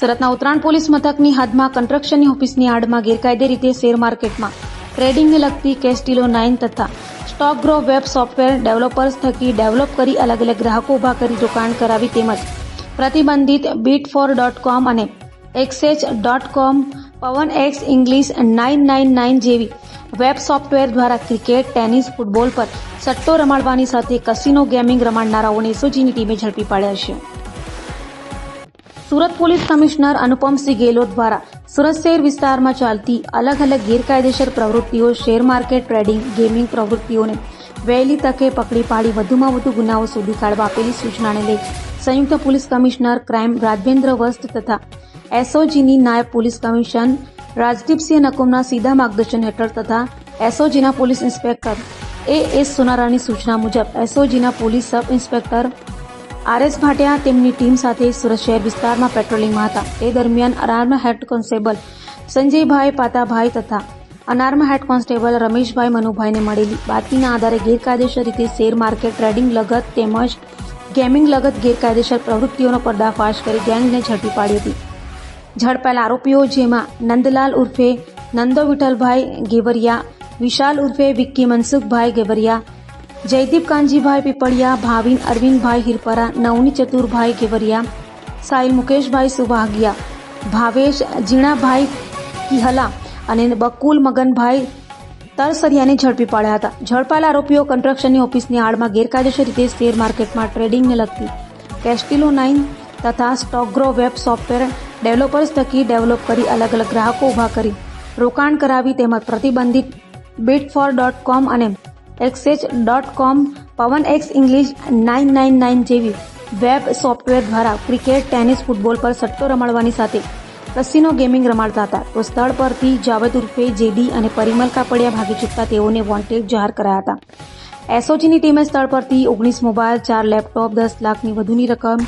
સુરતના ઉત્તરાયણ પોલીસ મથકની હદમાં કન્સ્ટ્રક્શનની ઓફિસની આડમાં ગેરકાયદે રીતે શેર માર્કેટમાં ટ્રેડિંગને લગતી કેસ્ટિલો નાઇન તથા stock grow web software developers થકી ડેવલપ કરી અલગ અલગ ગ્રાહકો ઊભા કરી રોકાણ કરાવી તેમજ પ્રતિબંધિત બીટ ફોર ડોટ કોમ અને exch dot com Pavan X English nine nine nine જેવી વેબ સોફ્ટવેર દ્વારા ક્રિકેટ, ટેનિસ, ફૂટબોલ પર સટ્ટો રમાડવાની સાથે કસિનો ગેમિંગ રમાડનારાઓને એસઓજીની ટીમે ઝડપી પાડ્યા છે. સુરત પોલીસ કમિશનર અનુપમસિંહ ગેહલોત દ્વારા સુરત શહેર વિસ્તારમાં ચાલતી અલગ અલગ ગેરકાયદેસર પ્રવૃત્તિઓ, શેર માર્કેટ ટ્રેડિંગ, ગેમિંગ પ્રવૃત્તિઓને વહેલી તકે પકડી પાડી વધુમાં વધુ ગુનાઓ શોધી કાઢવા આપેલી સૂચનાને લઈ સંયુક્ત પોલીસ કમિશનર ક્રાઇમ રાજેન્દ્ર વસ્ત તથા એસઓજીની નાયબ પોલીસ કમિશન રાજદીપસિંહ નકુમના સીધા માર્ગદર્શન હેઠળ તથા એસઓજીના પોલીસ ઇન્સ્પેક્ટર એ એસ સોનારાની સૂચના મુજબ એસઓજીના police sub inspector R S Bhatia તેમની ટીમ સાથે સુરત શહેર વિસ્તારમાં પેટ્રોલિંગમાં હતા. તે દરમિયાન અનાર્મ હેડ કોન્સ્ટેબલ સંજયભાઈ પાતાભાઈ તથા અનાર્મ હેડ કોન્સ્ટેબલ રમેશભાઈ મનુભાઈને મળેલી. બાતમીના આધારે ગેરકાયદેસર રીતે શેર માર્કેટ ટ્રેડિંગ લગત તેમજ ગેમિંગ લગત ગેરકાયદેસર પ્રવૃત્તિઓનો પર્દાફાશ કરી ગેંગને ઝડપી પાડી હતી. ઝડપાયેલા આરોપીઓ જેમાં નંદલાલ ઉર્ફે નંદો વિઠ્ઠલભાઈ ગેવરિયા, વિશાલ ઉર્ફે વિક્કી મનસુખભાઈ ગેવરિયા જયદીપ કાનજીભાઈ પીપળિયા, ભાવિન અરવિંદભાઈ હિરપરા, નવની ચતુરભાઈ ગેવરિયા સાહિલ મુકેશભાઈ સુભાગિયા, ભાવેશ જીણાભાઈ કિહલા અને બકુલ મગનભાઈ તરસરિયાને ઝડપી પાડ્યા હતા. ઝડપાયેલા આરોપીઓ કન્સ્ટ્રક્શનની ઓફિસની આડમાં ગેરકાયદેસર રીતે શેર માર્કેટમાં ટ્રેડિંગને લગતી કેસ્ટિલો નાઇન તથા સ્ટોકગ્રો વેબ સોફ્ટવેર ડેવલપર્સ થકી ડેવલપ કરી અલગ અલગ ગ્રાહકો ઊભા કરી રોકાણ કરાવી તેમજ પ્રતિબંધિત બિટ ફોર ડોટ કોમ અને exch dot com Pavan X English nine nine nine જેવી વેબ સોફ્ટવેર દ્વારા ક્રિકેટ ટેનિસ ફૂટબોલ પર સટ્ટો રમાડવાની સાથે કસિનો ગેમિંગ રમાડતા હતા. તો સ્થળ પરથી જાવેદ ઉર્ફે જેડી અને પરિમલ કાપડિયા ભાગી છૂટતા તેઓને વોન્ટેડ જાહેર કરાયા હતા. એસઓજીની ટીમે સ્થળ પરથી ઓગણીસ મોબાઈલ ચાર લેપટોપ દસ લાખની વધુની રકમ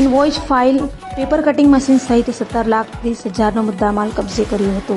invoice file paper cutting machine સહિત સત્તર લાખ ત્રીસ હજારનો મુદ્દામાલ કબજે કર્યો હતો.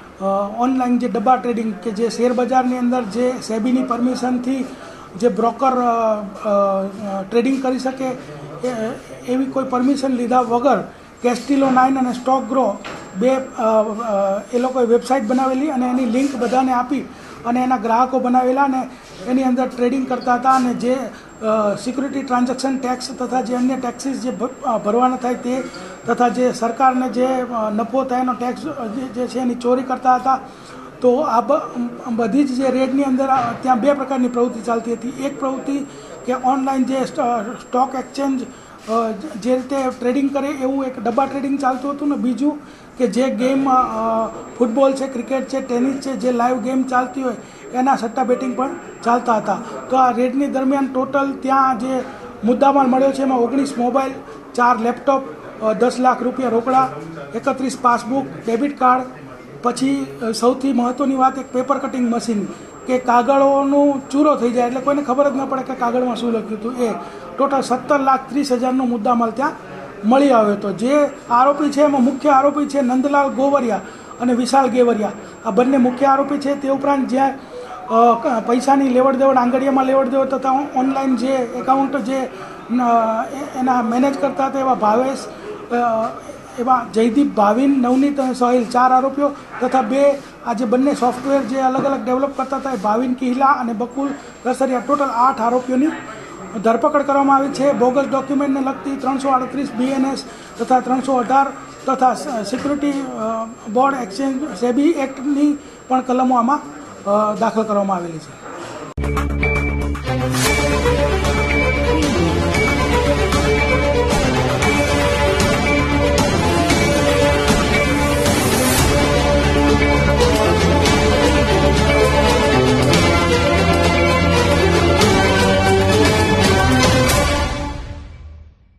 ઓનલાઈન જે ડબ્બા ટ્રેડિંગ કે જે શેર બજારની અંદર જે સેબીની પરમિશનથી જે બ્રોકર ટ્રેડિંગ કરી શકે એવી કોઈ પરમિશન લીધા વગર કેસ્ટિલો નાઇન અને સ્ટોક ગ્રો બે એ લોકોએ વેબસાઇટ બનાવેલી અને એની લિંક બધાને આપી અને એના ગ્રાહકો બનાવેલા અને એની અંદર ટ્રેડિંગ કરતા હતા અને જે સિક્યુરિટી ટ્રાન્ઝેક્શન ટેક્સ તથા જે અન્ય ટેક્સીસ જે ભરવાના થાય તે તથા જે સરકારને જે નફો થાય એનો ટેક્સ જે છે એની ચોરી કરતા હતા, તો આ બધી જ જે રેડની અંદર ત્યાં બે પ્રકારની પ્રવૃત્તિ ચાલતી હતી. એક પ્રવૃત્તિ કે ઓનલાઈન જે સ્ટોક એક્સચેન્જ જે રીતે ટ્રેડિંગ કરે એવું એક ડબ્બા ટ્રેડિંગ ચાલતું હતું ને બીજું કે જે ગેમ ફૂટબોલ છે, ક્રિકેટ છે, ટેનિસ છે, જે લાઈવ ગેમ ચાલતી હોય, એના સટ્ટા બેટિંગ પણ ચાલતા હતા. તો આ રેડની દરમિયાન ટોટલ ત્યાં જે મુદ્દામાલ મળ્યો છે એમાં ઓગણીસ મોબાઈલ, ચાર લેપટોપ દસ લાખ રૂપિયા રોકડા, એકત્રીસ પાસબુક, ડેબિટ કાર્ડ, પછી સૌથી મહત્ત્વની વાત એક પેપર કટિંગ મશીન કે કાગળોનું ચૂરો થઈ જાય એટલે કોઈને ખબર જ ન પડે કે કાગળમાં શું લખ્યું હતું. એ ટોટલ સત્તર લાખ ત્રીસ હજારનો મુદ્દામાલ ત્યાં મળી આવ્યો હતો. જે આરોપી છે, એમાં મુખ્ય આરોપી છે નંદલાલ ગોવરિયા અને વિશાલ ગેવરિયા. આ બંને મુખ્ય આરોપી છે. તે ઉપરાંત જ્યાં પૈસાની લેવડ દેવડ આંગળીયામાં લેવડ દેવડ તથા ઓનલાઈન જે એકાઉન્ટ જે એના મેનેજ કરતા હતા એવા ભાવેશ એવા જયદીપ ભાવિન, નવનીત અને સોહિલ ચાર આરોપીઓ તથા બે આ જે બંને સોફ્ટવેર જે અલગ અલગ ડેવલપ કરતા હતા એ ભાવિન કિહલા અને બકુલ રસરિયા ટોટલ આઠ આરોપીઓની ધરપકડ કરવામાં આવી છે. બોગસ ડોક્યુમેન્ટને લગતી ત્રણસો આડત્રીસ બીએનએસ તથા ત્રણસો અઢાર તથા સિક્યુરિટી બોર્ડ એક્સચેન્જ, સેબી એક્ટની પણ કલમો આમાં દાખલ કરવામાં આવેલી છે.